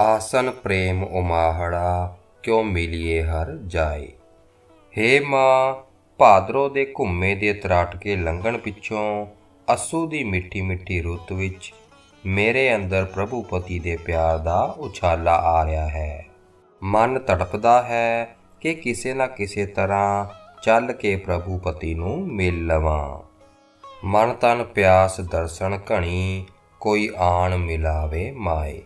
ਆਸਨ ਪ੍ਰੇਮ ਉਮਾਹੜਾ ਕਿਉ ਮਿਲੀਏ ਹਰ ਜਾਏ। ਹੇ ਮਾਂ, ਭਾਦਰੋਂ ਦੇ ਘੁੰਮੇ ਦੇ ਤਰਾਟਕੇ ਲੰਘਣ ਪਿੱਛੋਂ ਅਸੂ ਦੀ ਮਿੱਠੀ ਮਿੱਠੀ ਰੁੱਤ ਵਿੱਚ ਮੇਰੇ ਅੰਦਰ ਪ੍ਰਭੂ ਪਤੀ ਦੇ ਪਿਆਰ ਦਾ ਉਛਾਲਾ ਆ ਰਿਹਾ ਹੈ। ਮਨ ਤੜਪਦਾ ਹੈ ਕਿ ਕਿਸੇ ਨਾ ਕਿਸੇ ਤਰ੍ਹਾਂ ਚੱਲ ਕੇ ਪ੍ਰਭੂ ਪਤੀ ਨੂੰ ਮਿਲ ਲਵਾਂ। ਮਨ ਤਨ ਪਿਆਸ ਦਰਸ਼ਨ ਘਣੀ ਕੋਈ ਆਣ ਮਿਲਾਵੇ ਮਾਏ।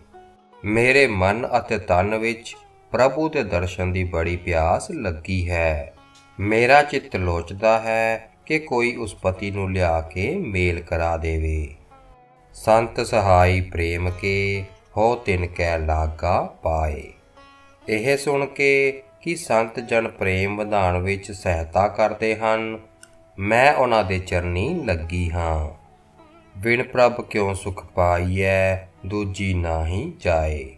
ਮੇਰੇ ਮਨ ਅਤੇ ਤਨ ਵਿੱਚ ਪ੍ਰਭੂ ਦੇ ਦਰਸ਼ਨ ਦੀ ਬੜੀ ਪਿਆਸ ਲੱਗੀ ਹੈ। ਮੇਰਾ ਚਿੱਤ ਲੋਚਦਾ ਹੈ ਕਿ ਕੋਈ ਉਸ ਪਤੀ ਨੂੰ ਲਿਆ ਕੇ ਮੇਲ ਕਰਾ ਦੇਵੇ। ਸੰਤ ਸਹਾਈ ਪ੍ਰੇਮ ਕੇ ਹੋ ਤਿਨ ਕੈ ਲਾਗਾ ਪਾਏ। ਇਹ ਸੁਣ ਕੇ ਕਿ ਸੰਤ ਜਨ ਪ੍ਰੇਮ ਵਧਾਉਣ ਵਿੱਚ ਸਹਾਇਤਾ ਕਰਦੇ ਹਨ, ਮੈਂ ਉਹਨਾਂ ਦੇ ਚਰਨੀ ਲੱਗੀ ਹਾਂ। ਵਿਣ ਪ੍ਰਭ ਕਿਉ ਸੁਖ ਪਾਈਐ ਦੂਜੀ ਨਾਹੀ ਜਾਏ।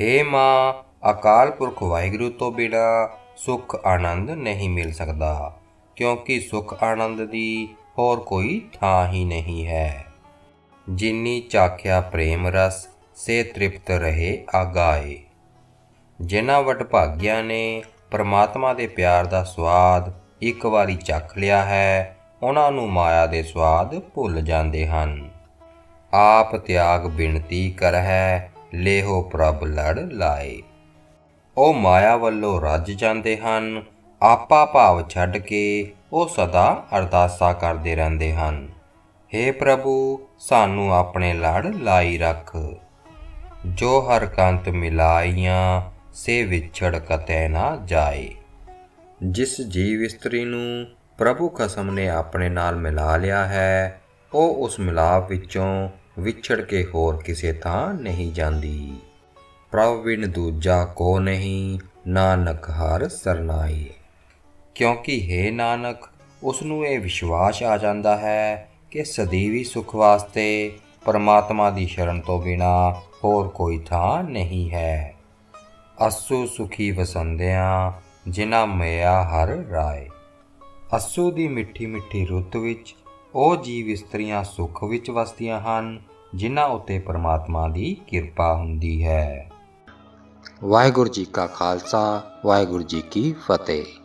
ਹੇ ਮਾਂ, ਅਕਾਲ ਪੁਰਖ ਵਾਹਿਗੁਰੂ ਤੋਂ ਬਿਨਾ ਸੁਖ ਆਨੰਦ ਨਹੀਂ ਮਿਲ ਸਕਦਾ, ਕਿਉਂਕਿ ਸੁਖ ਆਨੰਦ ਦੀ ਹੋਰ ਕੋਈ ਥਾਂ ਹੀ ਨਹੀਂ ਹੈ। ਜਿਨੀ ਚਾਖਿਆ ਪ੍ਰੇਮ ਰਸ, ਸੇ ਤ੍ਰਿਪਤ ਰਹੇ ਆਗਾਏ। ਜਿਨ੍ਹਾਂ ਵਡਭਾਗਿਆਂ ਨੇ ਪਰਮਾਤਮਾ ਦੇ ਪਿਆਰ ਦਾ ਸਵਾਦ ਇੱਕ ਵਾਰੀ ਚੱਖ ਲਿਆ ਹੈ, ਉਹਨਾਂ ਨੂੰ ਮਾਇਆ ਦੇ ਸਵਾਦ ਭੁੱਲ ਜਾਂਦੇ ਹਨ। ਆਪ ਤਿਆਗ ਬਿਨਤੀ ਕਰਹਿ, ਲੇਹੋ ਪ੍ਰਭ ਲੜ ਲਾਏ। ਉਹ ਮਾਇਆ ਵੱਲੋਂ ਰੱਜ ਜਾਂਦੇ ਹਨ, ਆਪਾ ਭਾਵ ਛੱਡ ਕੇ ਉਹ ਸਦਾ ਅਰਦਾਸਾ ਕਰਦੇ ਰਹਿੰਦੇ ਹਨ। हे ਪ੍ਰਭੂ, ਸਾਨੂੰ ਆਪਣੇ ਲੜ ਲਾਈ ਰੱਖ। ਜੋ ਹਰ ਕੰਤ ਮਿਲਾਈਆਂ, ਸੇ ਵਿਛੜ ਕਤੈ ਨਾ ਜਾਏ। ਜਿਸ ਜੀਵ ਇਸਤਰੀ ਨੂੰ ਪ੍ਰਭੂ ਖਸਮ ਨੇ ਆਪਣੇ ਨਾਲ ਮਿਲਾ ਲਿਆ ਹੈ, ਉਹ ਉਸ ਮਿਲਾਪ ਵਿੱਚੋਂ ਵਿਛੜ ਕੇ ਹੋਰ ਕਿਸੇ ਥਾਂ ਨਹੀਂ ਜਾਂਦੀ। ਪ੍ਰਭ ਬਿਨ ਦੂਜਾ ਕੋ ਨਹੀਂ, ਨਾਨਕ ਹਰ ਸਰਨਾਈ। ਕਿਉਂਕਿ ਹੈ ਨਾਨਕ ਉਸ ਨੂੰ ਇਹ ਵਿਸ਼ਵਾਸ ਆ ਜਾਂਦਾ ਹੈ ਕਿ ਸਦੀਵੀ ਸੁਖ ਵਾਸਤੇ ਪਰਮਾਤਮਾ ਦੀ ਸ਼ਰਨ ਤੋਂ ਬਿਨਾ ਹੋਰ ਕੋਈ ਥਾਂ ਨਹੀਂ ਹੈ। ਅਸੂ ਸੁਖੀ ਵਸੰਦਿਆਂ, ਜਿਨ੍ਹਾਂ ਮਿਆ ਹਰ ਰਾਏ। ਅਸੂ ਦੀ ਮਿੱਠੀ ਮਿੱਠੀ ਰੁੱਤ ਵਿੱਚ ਉਹ ਜੀਵ ਇਸਤਰੀਆਂ ਸੁਖ ਵਿੱਚ ਵਸਦੀਆਂ ਹਨ, ਜਿਨ੍ਹਾਂ ਉਤੇ ਪਰਮਾਤਮਾ ਦੀ ਕਿਰਪਾ ਹੁੰਦੀ ਹੈ। ਵਾਹਿਗੁਰੂ ਜੀ ਕਾ ਖਾਲਸਾ, ਵਾਹਿਗੁਰੂ ਜੀ ਕੀ ਫਤਿਹ।